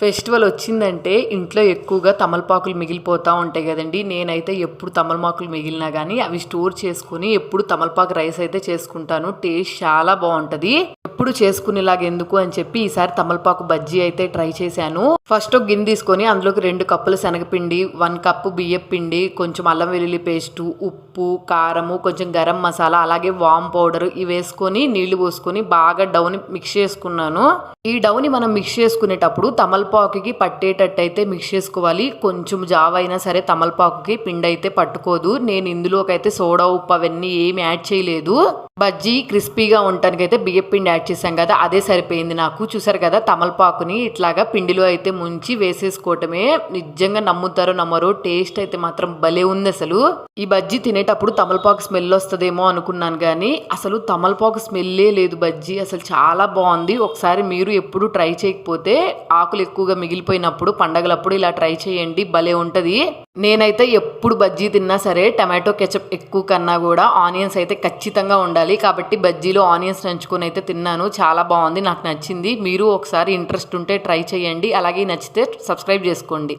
Festival వచ్చిందంటే ఇంట్లో ఎక్కువగా తమలపాకులు మిగిలిపోతూ ఉంటాయి కదండి. నేనైతే ఎప్పుడు తమలపాకులు మిగిలినా కానీ అవి స్టోర్ చేసుకుని ఎప్పుడు తమలపాకు రైస్ అయితే చేసుకుంటాను. టేస్ట్ చాలా బాగుంటది. ఎప్పుడు చేసుకునేలాగా ఎందుకు అని చెప్పి ఈసారి తమలపాకు బజ్జీ అయితే ట్రై చేశాను. ఫస్ట్ ఒక గిన్నె తీసుకొని అందులోకి రెండు కప్పులు శనగపిండి వన్ కప్పు బియ్యం పిండి కొంచెం అల్లం వెల్లుల్లి పేస్టు ఉప్పు కారము కొంచెం గరం మసాలా అలాగే వామ్ పౌడర్ ఇవి వేసుకొని నీళ్ళు పోసుకొని బాగా డౌని మిక్స్ చేసుకున్నాను. ఈ డౌని మనం మిక్స్ చేసుకునేటప్పుడు తమలపాకుకి పట్టేటట్టయితే మిక్స్ చేసుకోవాలి. కొంచెం జావ అయినా సరే తమలపాకుకి పిండి అయితే పట్టుకోదు. నేను ఇందులోకి అయితే సోడా ఉప్పు అవన్నీ ఏమి యాడ్ చేయలేదు. బజ్జీ క్రిస్పీగా ఉండటానికి అయితే బియ్యం పిండి యాడ్ చేసాం కదా అదే సరిపోయింది నాకు. చూసారు కదా తమలపాకుని ఇట్లాగా పిండిలో అయితే ముంచి వేసేసుకోవటమే నిజంగా నమ్ముతారో నమ్మరు టేస్ట్ అయితే మాత్రం భలే ఉంది అసలు. ఈ బజ్జీ తినేటప్పుడు తమలపాకు స్మెల్ వస్తుందేమో అనుకున్నాను కానీ అసలు తమలపాకు స్మెల్లే లేదు బజ్జీ. అసలు చాలా బాగుంది. ఒకసారి మీరు ఎప్పుడు ట్రై చేయకపోతే ఆకులు ఎక్కువగా మిగిలిపోయినప్పుడు పండగలప్పుడు ఇలా ట్రై చేయండి భలే ఉంటుంది. నేనైతే ఎప్పుడు బజ్జీ తిన్నా సరే టమాటో కెచప్ ఎక్కువ కన్నా కూడా ఆనియన్స్ అయితే ఖచ్చితంగా ఉండాలి. కాబట్టి బజ్జీలో ఆనియన్స్ నంచుకొని అయితే తిన్నాను. చాలా బాగుంది. నాకు నచ్చింది. మీరు ఒకసారి ఇంట్రెస్ట్ ఉంటే ట్రై చేయండి. అలాగే నచ్చితే సబ్స్క్రైబ్ చేసుకోండి.